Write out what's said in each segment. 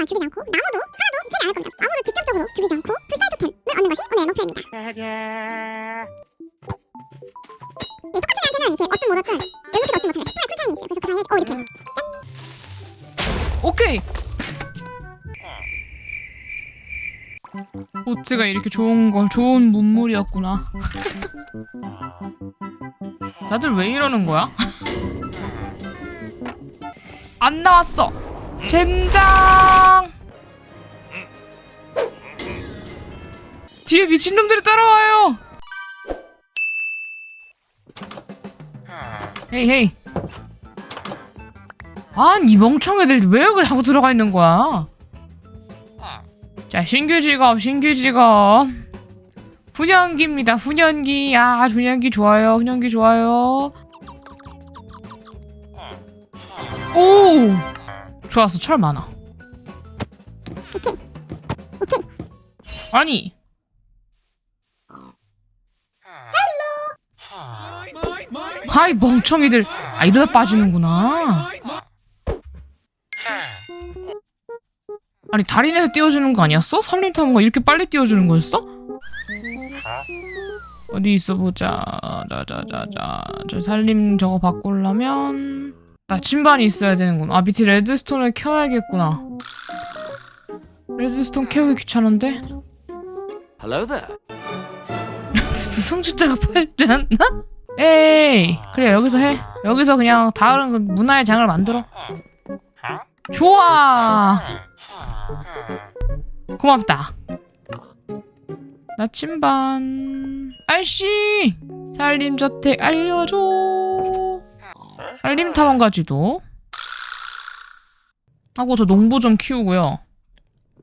아무거나 죽이지 않고 나무도 하나도 캐지 않을 겁니다. 아무도 직접적으로 죽이지 않고 풀사이드 템을 얻는 것이 오늘의 목표입니다. 이 똑같은 애한테는 이렇게 어떤 모드든 연속해서 얻지 못하면 10분의 쿨타임이 있어요. 그래서 그 사이에 어 이렇게 오케이. 오츠가 이렇게 좋은 걸 좋은 문물이었구나. 다들 왜 이러는 거야? 안 나왔어. 젠장. 뒤에 미친놈들이 따라와요. 헤이 헤이. 아니 이 멍청이들 왜 여기 자꾸 들어가 있는 거야? 자 신규 직업 신규 직업 훈련기입니다 훈련기 야 훈련기 좋아요 훈련기 좋아요 오 좋았어 철 많아. 아니. 하이 멍청이들. 아 이러다 빠지는구나. 아니 달인에서 띄워주는 거 아니었어? 살림타모가 이렇게 빨리 띄워주는 거였어? 어디 있어 보자. 자자자자. 저 살림 저거 바꾸려면 나침반이 있어야 되는구나. 아 밑에 레드스톤을 켜야겠구나. 레드스톤 캐우기 귀찮은데? Hello there. 성직자가 팔지 않나? 에이 그래 여기서 해. 여기서 그냥 다른 그 문화의 장을 만들어. 좋아. 고맙다. 나침반. 아이씨 살림저택 알려줘 살림타원 가지도 하고 저 농부 좀 키우고요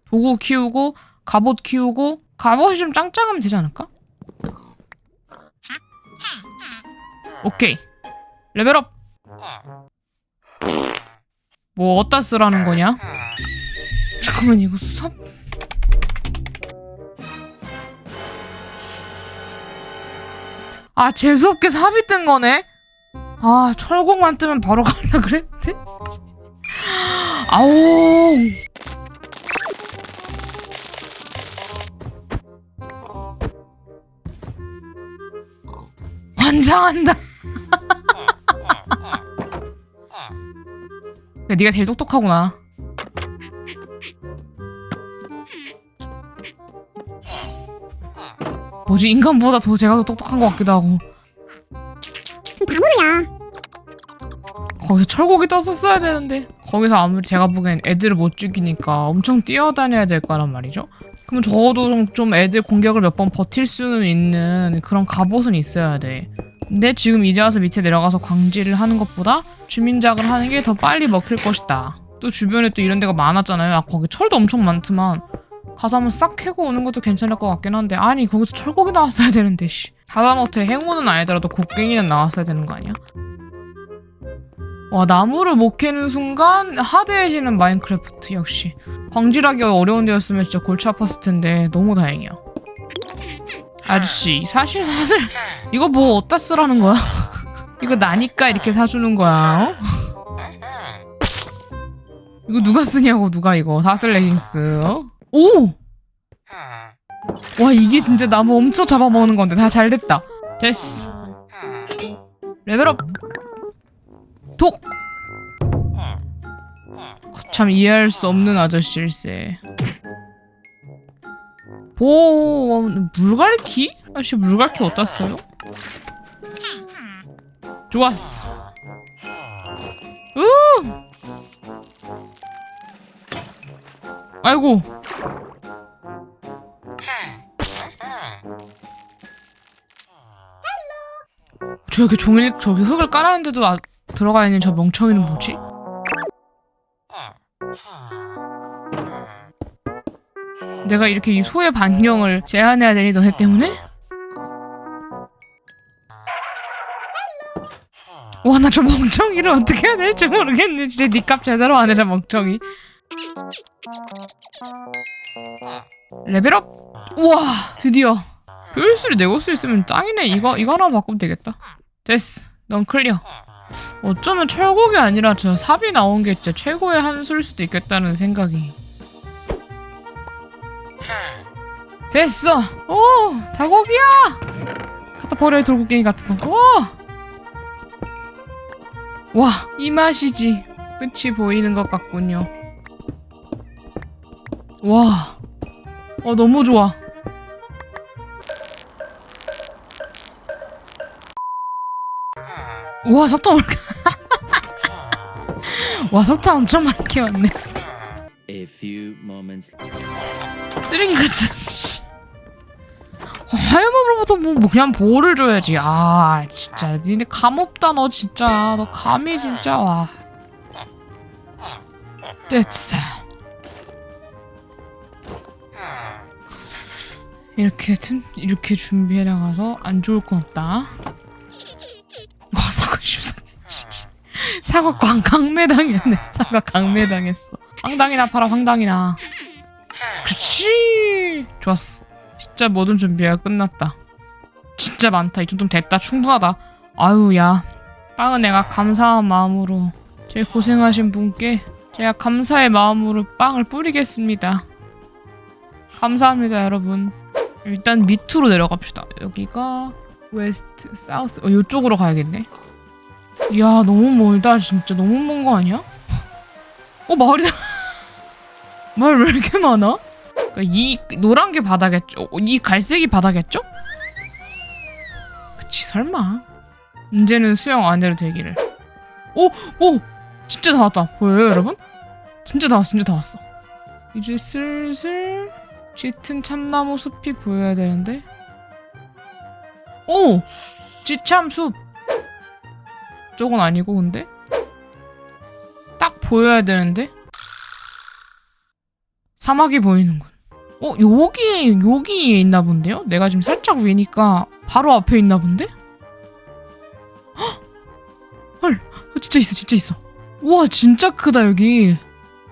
도구 키우고 갑옷 키우고 갑옷이 좀 짱짱하면 되지 않을까? 오케이 레벨업 뭐 어디다 쓰라는 거냐? 잠깐만 이거 삽 아, 재수없게 뜬 거네? 아, 철곡만 뜨면 바로 갈라 그랬는데? 아우. 환장한다. 야, 네가 제일 똑똑하구나. 뭐지 인간보다 더 제가 더 똑똑한 것 같기도 하고 거기서 철곡이 떴었어야 되는데 거기서 아무리 제가 보기엔 애들을 못 죽이니까 엄청 뛰어다녀야 될 거란 말이죠. 그럼 적어도 좀- 좀 애들 공격을 몇 번 버틸 수는 있는 그런 갑옷은 있어야 돼. 근데 지금 이제 와서 밑에 내려가서 광질을 하는 것보다 주민작을 하는 게 더 빨리 먹힐 것이다. 또 주변에 또 이런 데가 많았잖아요. 아 거기 철도 엄청 많지만 가서 한번 싹 캐고 오는 것도 괜찮을 것 같긴 한데 아니 거기서 철곡이 나왔어야 되는데 씨. 다다못해 행운은 아니더라도 곡괭이는 나왔어야 되는 거 아니야? 와 나무를 못 캐는 순간 하드해지는 마인크래프트 역시 광질하기 어려운 데였으면 진짜 골치 아팠을 텐데 너무 다행이야 아저씨 사실 사실 이거 뭐 어디다 쓰라는 거야? 이거 나니까 이렇게 사주는 거야 어? 이거 누가 쓰냐고 누가 이거 사슬 레깅스 어? 오! 와 이게 진짜 나무 엄청 잡아먹는 건데 다 잘됐다 됐어 레벨업 독! 참 이해할 수 없는 아저씨일세 보... 물갈퀴? 아씨 물갈퀴 어디다 써요? 좋았어 으! 아이고 저기 종일 저기 흙을 깔았는데도 아, 들어가 있는 저 멍청이는 뭐지? 내가 이렇게 이 소의 반경을 제한해야 되니 너네 때문에? 와 나 저 멍청이를 어떻게 해야 될지 모르겠네. 진짜 니값 제대로 안 해 저 멍청이. 레벨업? 우와 드디어. 효율수를 내고 쓸수 있으면 짱이네. 이거 이거 하나 바꾸면 되겠다. 됐어. 넌 클리어 어쩌면 철곡이 아니라 저 삽이 나온 게 진짜 최고의 한술 수도 있겠다는 생각이. 됐어. 오 다고기야! 갖다 버려요 돌고갱이 같은 거오와이 맛이지. 끝이 보이는 것 같군요. 와. 어, 너무 좋아. 와 석탄 왜 이렇게 와 석탄 엄청 많게 왔네. A few moments 쓰레기 같은. 씨. 할머니로부터 뭐, 뭐 그냥 보호를 줘야지. 아 진짜 니네 감 없다 너 진짜 너 감이 진짜 와. 됐어. 이렇게 틈 이렇게 준비해 나가서 안 좋을 건 없다. 와 사과 십사. 사과 광 강매당했네. 사과 강매당했어. 황당이나 팔아 황당이나. 그치 좋았어. 진짜 모든 준비가 끝났다. 진짜 많다. 이 정도면 됐다. 충분하다. 아유 야. 빵은 내가 감사한 마음으로 제일 고생하신 분께 제가 감사의 마음으로 빵을 뿌리겠습니다. 감사합니다 여러분. 일단 밑으로 내려갑시다. 여기가 웨스트 사우스 어 이쪽으로 가야겠네 이야 너무 멀다 진짜 너무 먼 거 아니야? 어 마을이 말 왜 이렇게 많아? 그러니까 이 노란 게 바다겠죠? 어, 이 갈색이 바다겠죠? 그치 설마 이제는 수영 안 해도 되기를 오! 오! 진짜 다 왔다 보여요 여러분? 진짜 다 왔어 진짜 다 왔어 이제 슬슬 짙은 참나무 숲이 보여야 되는데 오! 쥐참숲 저건 아니고 근데? 딱 보여야 되는데? 사막이 보이는군. 어, 여기, 여기에 있나 본데요? 내가 지금 살짝 위니까 바로 앞에 있나 본데? 헉! 헐, 어, 진짜 있어, 진짜 있어. 우와, 진짜 크다, 여기.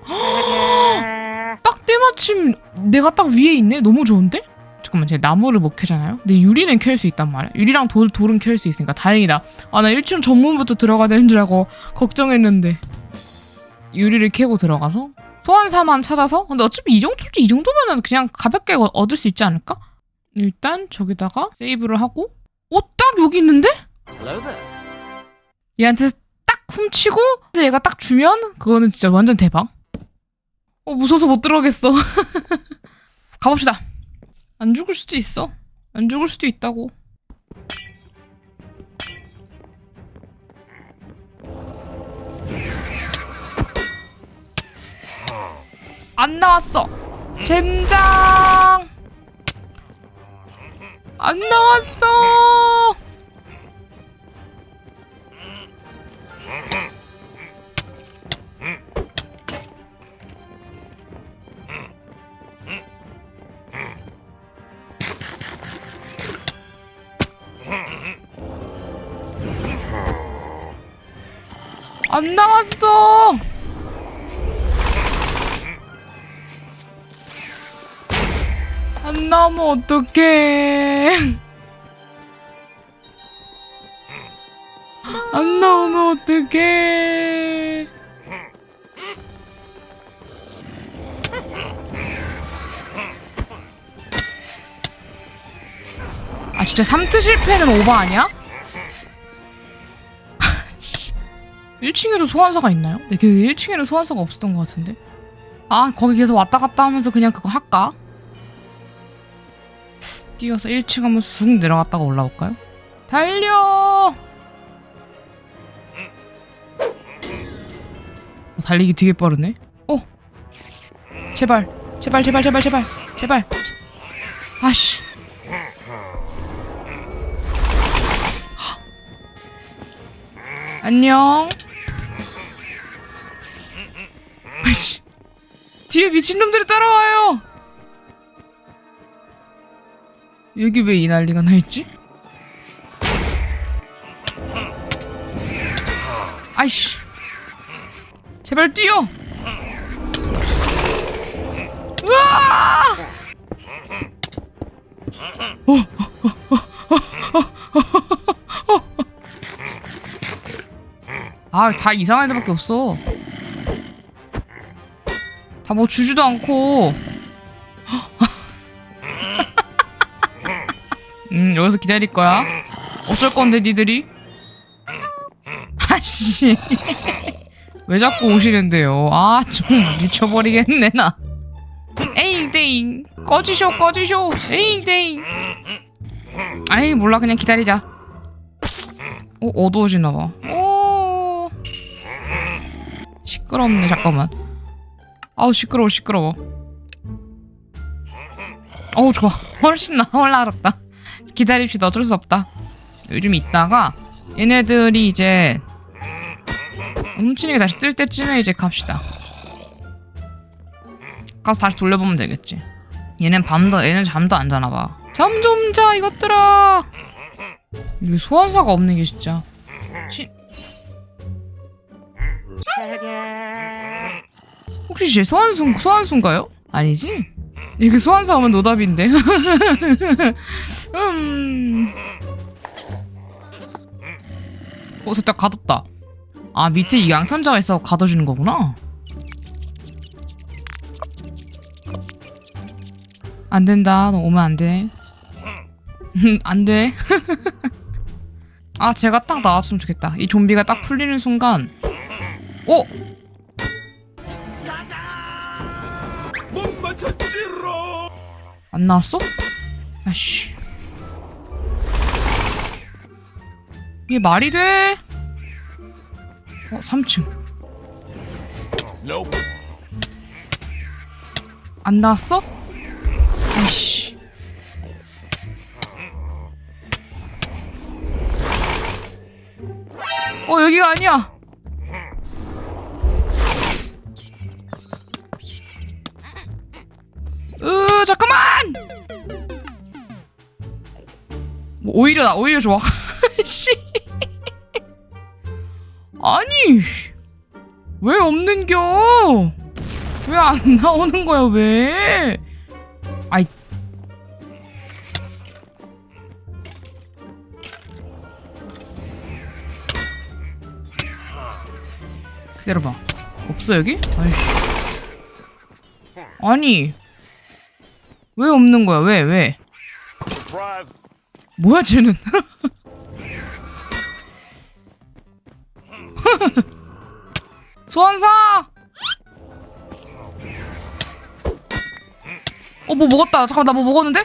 헉! 딱 때마침 내가 딱 위에 있네? 너무 좋은데? 잠깐만, 제 나무를 못 캐잖아요? 근데 유리는 켤수 있단 말이야. 유리랑 돌, 돌은 켤수 있으니까 다행이다. 아, 나 1층 전문부터 들어가야 되는 줄 알고 걱정했는데. 유리를 캐고 들어가서 소환사만 찾아서 근데 어차피 이 정도 이 정도면은 그냥 가볍게 얻- 얻을 수 있지 않을까? 일단 저기다가 세이브를 하고 오딱 여기 있는데. 얘한테 딱 훔치고 얘가 딱 주면 그거는 진짜 완전 대박. 어 무서워서 못 들어가겠어. 가봅시다. 안 죽을 수도 있어. 안 죽을 수도 있다고. 안 나왔어. 젠장. 안 나왔어. 안 나왔어. 안 나오면 어떡해. 안 나오면 어떡해. 아 진짜 3트 실패는 오버 아니야? 1층에도 소환사가 있나요? 네, 그 1층에는 소환사가 없었던 것 같은데. 아, 거기 계속 왔다 갔다 하면서 그냥 그거 할까? 뛰어서 1층 한번 쑥 내려갔다가 올라올까요? 달려! 어, 달리기 되게 빠르네. 어, 제발, 제발, 제발, 제발, 제발, 제발. 아씨. 안녕. 뒤에 미친놈들이 따라와요. 여기 왜 이 난리가 나 있지? 아이씨. 제발 뛰어. 으아! 아, 다 이상한 애들밖에 없어. 다뭐 주지도 않고. 음 여기서 기다릴 거야? 어쩔 건데 니들이? 아씨. 왜 자꾸 오시는데요? 아 좀 미쳐버리겠네 나. 에잉 땡. 꺼지쇼 꺼지쇼 에잉 땡. 아이 몰라. 그냥 기다리자. 어 어두워지나 봐. 오. 시끄럽네 잠깐만 아우 시끄러워 시끄러워. 어우 좋아. 훨씬 나 알았다. 기다립시다. 어쩔 수 없다. 요즘 있다가 얘네들이 이제 훔치는 게 다시 뜰 때쯤에 이제 갑시다. 가서 다시 돌려보면 되겠지. 얘는 밤도 얘는 잠도 안 자나 봐 잠 좀 자 이것들아! 여기 소환사가 없는 게 진짜. 시... 혹시 제 소환수 소환수인가요? 아니지? 이게 소환사 오면 노답인데. 음. 어 됐다 가뒀다. 아 밑에 이 양탄자가 있어 가둬주는 거구나. 안 된다. 너 오면 안 돼. 안 돼. 아 제가 딱 나왔으면 좋겠다. 이 좀비가 딱 풀리는 순간. 어? 안 나왔어? 아씨. 이게 말이 돼? 어, 3층. 안 나왔어? 아이씨. 어, 여기가 아니야. 으, 잠깐만! 뭐 오히려 나 오히려 좋아. 씨. 아니 씨. 왜 없는겨? 왜 안 나오는 거야 왜? 아이 기다려봐 없어 여기? 아이씨 아니 왜 없는 거야 왜 왜? 뭐야 쟤는? 소환사! 어 뭐 먹었다 잠깐 나뭐 먹었는데?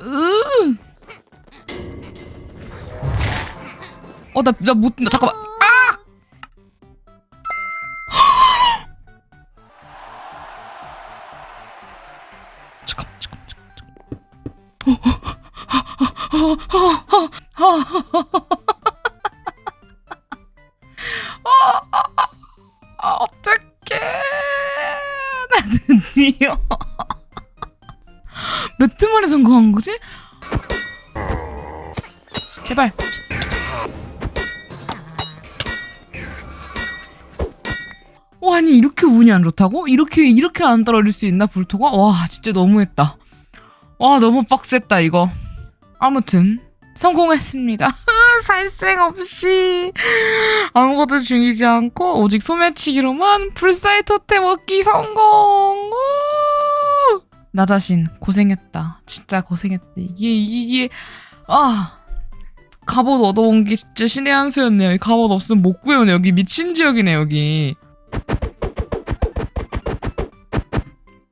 으. 어 나 나 못 나 잠깐만 몇트 만에 성공한 거지? 제발. 와, 어, 아니, 이렇게 운이 안 좋다고? 이렇게, 이렇게 안 떨어질 수 있나, 불토가? 와, 진짜 너무했다. 와, 너무 빡셌다, 이거. 아무튼, 성공했습니다. 살생 없이 아무것도 중이지 않고 오직 소매치기로만 불사의 토템 얻기 성공. 우! 나 자신 고생했다. 진짜 고생했다. 이게 이게 아 갑옷 얻어온 게 진짜 신의 한 수였네요. 이 갑옷 없으면 못 구해오네. 여기 미친 지역이네 여기.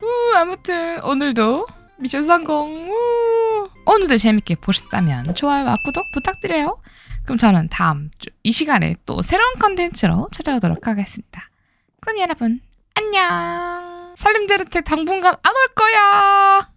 우, 아무튼 오늘도 미션 성공. 우. 오늘도 재밌게 보셨다면 좋아요와 구독 부탁드려요. 그럼 저는 다음 주 이 시간에 또 새로운 컨텐츠로 찾아오도록 하겠습니다. 그럼 여러분 안녕. 살림제르텍 당분간 안 올 거야.